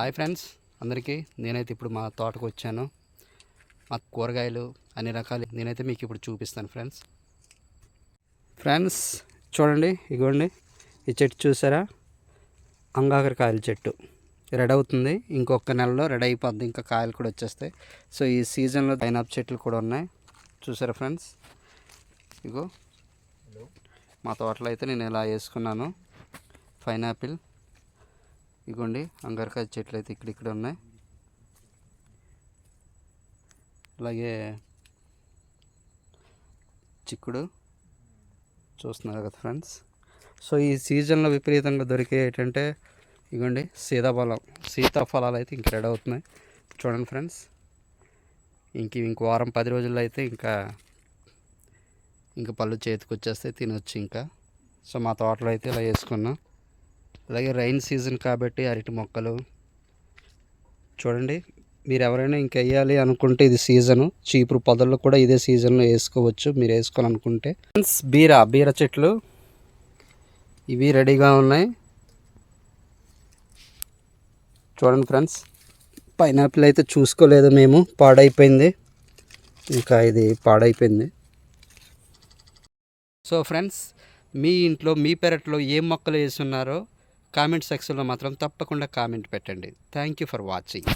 Hi friends అందరికీ నేనైతే ఇప్పుడు మా తోటకు వచ్చాను. మా కూరగాయలు అన్ని రకాలు నేనైతే మీకు ఇప్పుడు చూపిస్తాను ఫ్రెండ్స్. ఫ్రెండ్స్ చూడండి ఇగోండి ఈ చెట్టు చూసారా? అంగాకరకాయల చెట్టు. రెడీ అవుతుంది. ఇంకొక నెలలో రెడీ అయిపోద్ది. ఇంకా కాయలు కూడా వచ్చేస్తాయి. సో ఈ సీజన్లో పైనాప్ చెట్లు కూడా ఉన్నాయి. చూసారా ఫ్రెండ్స్? ఇగో మా తోటలో అయితే నేను ఇలా వేసుకున్నాను. పైనాపిల్. ఇగోండి అంగారకాయ చెట్లు అయితే ఇక్కడ ఇక్కడ ఉన్నాయి. అలాగే చిక్కుడు చూస్తున్నారు కదా ఫ్రెండ్స్. సో ఈ సీజన్లో విపరీతంగా దొరికే ఏంటంటే ఇగోండి సీతాఫలం సీతాఫలాలు అయితే ఇంక రెడీ అవుతున్నాయి. చూడండి ఫ్రెండ్స్. ఇంక ఇంక వారం పది రోజుల్లో అయితే ఇంకా ఇంకా పళ్ళు చేతికి వచ్చేస్తే తినొచ్చు ఇంకా. సో మా తోటలో అయితే ఇలా వేసుకున్నాం. అలాగే రైన్ సీజన్ కాబట్టి అరటి మొక్కలు. చూడండి మీరు ఎవరైనా ఇంక వేయాలి అనుకుంటే ఇది సీజను చీపురు పొదల్లో కూడా ఇదే సీజన్లో వేసుకోవచ్చు. మీరు వేసుకోవాలనుకుంటే. ఫ్రెండ్స్ బీర బీర చెట్లు. ఇవి రెడీగా ఉన్నాయి. చూడండి ఫ్రెండ్స్ పైనాపిల్ అయితే చూసుకోలేదు మేము. పాడైపోయింది. ఇంకా ఇది పాడైపోయింది. సో ఫ్రెండ్స్ మీ ఇంట్లో మీ పెరట్లో ఏం మొక్కలు వేసున్నారో కామెంట్ సెక్షన్లో మాత్రం తప్పకుండా కామెంట్ పెట్టండి. Thank you for watching.